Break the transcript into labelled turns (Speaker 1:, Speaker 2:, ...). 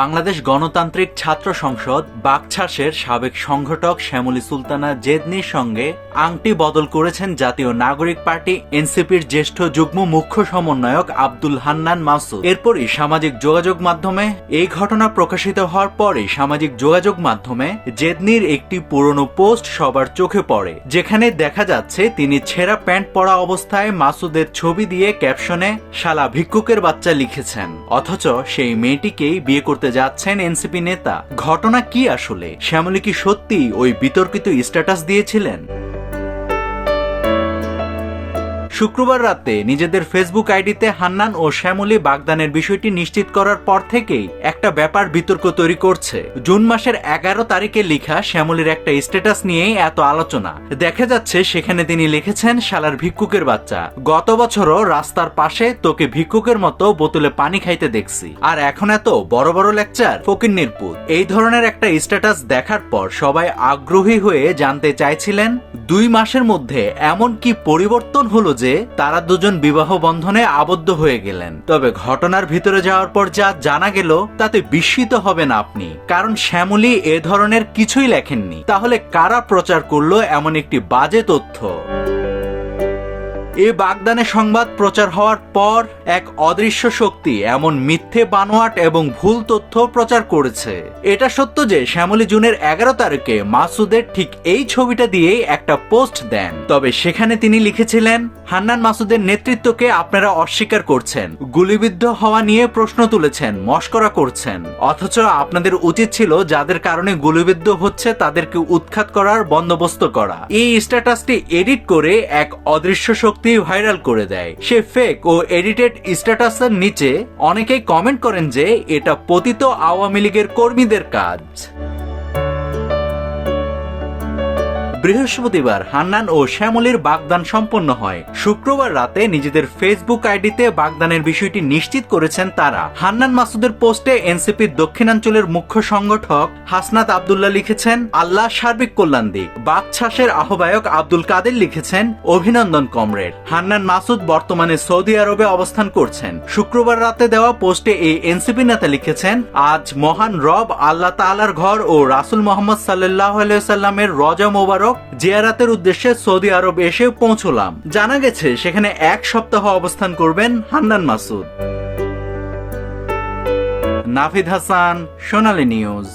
Speaker 1: বাংলাদেশ গণতান্ত্রিক ছাত্র সংসদ, বাকছাসের সাবেক সংগঠক শ্যামলী সুলতানা জেদনির সঙ্গে আংটি বদল করেছেন জাতীয় নাগরিক পার্টি, এনসিপির জ্যেষ্ঠ যুগ্ম মুখ্য সমন্বয়ক আব্দুল হান্নান মাসুদ। এরপরই সামাজিক যোগাযোগ মাধ্যমে এই ঘটনা প্রকাশিত হওয়ার পরই সামাজিক যোগাযোগ মাধ্যমে জেদনির একটি পুরনো পোস্ট সবার চোখে পড়ে, যেখানে দেখা যাচ্ছে তিনি ছেঁড়া প্যান্ট পরা অবস্থায় মাসুদের ছবি দিয়ে ক্যাপশনে, শালা ভিক্ষুকের বাচ্চা লিখেছেন। অথচ সেই মেয়েটিকেই বিয়ে করতে যাচ্ছেন এনসিপি নেতা। ঘটনা কি আসলে? শ্যামলী কি সত্যি ওই বিতর্কিত স্ট্যাটাস দিয়েছিলেন? শুক্রবার রাতে নিজেদের ফেসবুক আইডিতে হান্নান ও শ্যামলী বাগদানের বিষয়টি নিশ্চিত করার পর থেকেই একটা ব্যাপার বিতর্ক তৈরি করছে। জুন মাসের এগারো তারিখে লেখা শ্যামলীর একটা স্ট্যাটাস নিয়েই এত আলোচনা। দেখা যাচ্ছে সেখানে তিনি লিখেছেন, শালার ভিক্ষুকের বাচ্চা। গত বছরও রাস্তার পাশে তোকে ভিক্ষুকের মতো বোতলে পানি খাইতে দেখছি। আর এখন এত বড় বড় লেকচার ফকির নির্পুত এই ধরনের একটা স্ট্যাটাস দেখার পর সবাই আগ্রহী হয়ে জানতে চাইছিলেন, দুই মাসের মধ্যে এমন কি পরিবর্তন হলো যে তারা দুজন বিবাহ বন্ধনে আবদ্ধ হয়ে গেলেন। তবে ঘটনার ভিতরে যাওয়ার পর যা জানা গেল, তাতে বিস্মিত হবেন আপনি। কারণ শ্যামলী এ ধরনের কিছুই লেখেননি। তাহলে কারা প্রচার করল এমন একটি বাজে তথ্য? এ বাগদানে সংবাদ প্রচার হওয়ার পর এক অদৃশ্য শক্তি এমন মিথ্যে বানোয়াট এবং ভুল তথ্য প্রচার করেছে। এটা সত্য যে শ্যামলী জুনের এগারো তারিখে মাসুদের ঠিক এই ছবিটা দিয়েই একটা পোস্ট দেন। তবে সেখানে তিনি লিখেছিলেন, হান্নান মাসুদের নেতৃত্বকে আপনারা অস্বীকার করছেন, গুলিবিদ্ধ হওয়া নিয়ে প্রশ্ন তুলেছেন, মস্করা করছেন। অথচ আপনাদের উচিত ছিল যাদের কারণে গুলিবিদ্ধ হচ্ছে তাদেরকে উৎখাত করার বন্দোবস্ত করা। এই স্ট্যাটাসটি এডিট করে এক অদৃশ্য শক্তি ভাইরাল করে দেয়। সে ফেক ও এডিটেড স্ট্যাটাসের নিচে অনেকেই কমেন্ট করেন যে এটা পতিত আওয়ামী লীগের কর্মীদের কাজ। বৃহস্পতিবার হান্নান ও শ্যামলীর বাগদান সম্পন্ন হয়। শুক্রবার রাতে নিজেদের ফেসবুক আইডিতে বাগদানের বিষয়টি নিশ্চিত করেছেন তারা। হান্নান মাসুদের পোস্টে এনসিপির দক্ষিণাঞ্চলের মুখ্য সংগঠক হাসনাত আবদুল্লাহ লিখেছেন, আল্লাহ সার্বিক কল্যাণ দিক। বাগছাসের আহ্বায়ক আব্দুল কাদের লিখেছেন, অভিনন্দন কমরেড। হান্নান মাসুদ বর্তমানে সৌদি আরবে অবস্থান করছেন। শুক্রবার রাতে দেওয়া পোস্টে এই এনসিপি নেতা লিখেছেন, আজ মহান রব আল্লাহ তাআলার ঘর ও রাসুল মোহাম্মদ সাল্লাহ সাল্লামের রজা মোবারক জিয়ারাতের উদ্দেশ্যে সৌদি আরব এসে পৌঁছলাম। জানা গেছে, সেখানে এক সপ্তাহ অবস্থান করবেন হান্নান মাসুদ। নাফিদ হাসান, সোনালী নিউজ।